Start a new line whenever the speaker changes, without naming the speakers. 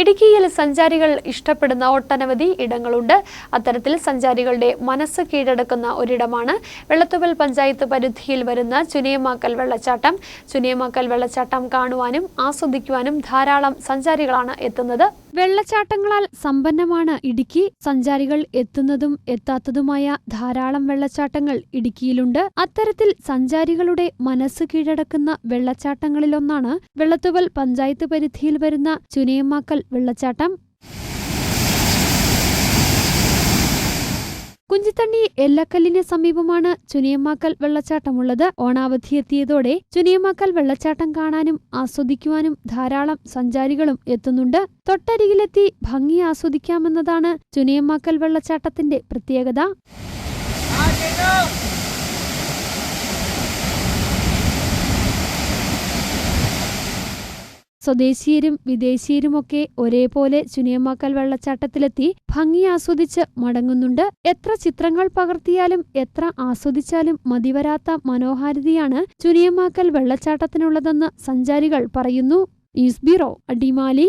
ഇടുക്കിയിൽ സഞ്ചാരികൾ ഇഷ്ടപ്പെടുന്ന ഒട്ടനവധി ഇടങ്ങളുണ്ട്. അത്തരത്തിൽ സഞ്ചാരികളുടെ മനസ്സ് കീഴടക്കുന്ന ഒരിടമാണ് വെള്ളത്തുവൽ പഞ്ചായത്ത് പരിധിയിൽ വരുന്ന ചുനിയമാക്കൽ വെള്ളച്ചാട്ടം. ചുനിയമാക്കൽ വെള്ളച്ചാട്ടം കാണുവാനും ആസ്വദിക്കുവാനും ധാരാളം സഞ്ചാരികളാണ് എത്തുന്നത്. വെള്ളച്ചാട്ടങ്ങളാൽ സമ്പന്നമാണ് ഇടുക്കി. സഞ്ചാരികൾ എത്തുന്നതും എത്താത്തതുമായ ധാരാളം വെള്ളച്ചാട്ടങ്ങൾ ഇടുക്കിയിലുണ്ട്. അത്തരത്തിൽ സഞ്ചാരികളുടെ മനസ്സ് കീഴടക്കുന്ന വെള്ളച്ചാട്ടങ്ങളിലൊന്നാണ് വെള്ളത്തുവൽ പഞ്ചായത്ത് പരിധിയിൽ വരുന്ന ചുനിയമാക്കൽ വെള്ളച്ചാട്ടം. കുഞ്ചിത്തണ്ണി എല്ലക്കല്ലിന് സമീപമാണ് ചുനിയമ്മാക്കൽ വെള്ളച്ചാട്ടമുള്ളത്. ഓണാവധി എത്തിയതോടെ ചുനിയമ്മാക്കൽ വെള്ളച്ചാട്ടം കാണാനും ആസ്വദിക്കുവാനും ധാരാളം സഞ്ചാരികളും എത്തുന്നുണ്ട്. തൊട്ടരികിലെത്തി ഭംഗി ആസ്വദിക്കാമെന്നതാണ് ചുനിയമ്മാക്കൽ വെള്ളച്ചാട്ടത്തിന്റെ പ്രത്യേകത. സ്വദേശീയരും വിദേശീയരുമൊക്കെ ഒരേപോലെ ചുനിയമ്മാക്കൽ വെള്ളച്ചാട്ടത്തിലെത്തി ഭംഗി ആസ്വദിച്ച് മടങ്ങുന്നുണ്ട്. എത്ര ചിത്രങ്ങൾ പകർത്തിയാലും എത്ര ആസ്വദിച്ചാലും മതിവരാത്ത മനോഹാരിതയാണ് ചുനിയമ്മാക്കൽ വെള്ളച്ചാട്ടത്തിനുള്ളതെന്ന് സഞ്ചാരികൾ പറയുന്നു. News bureau Adimali.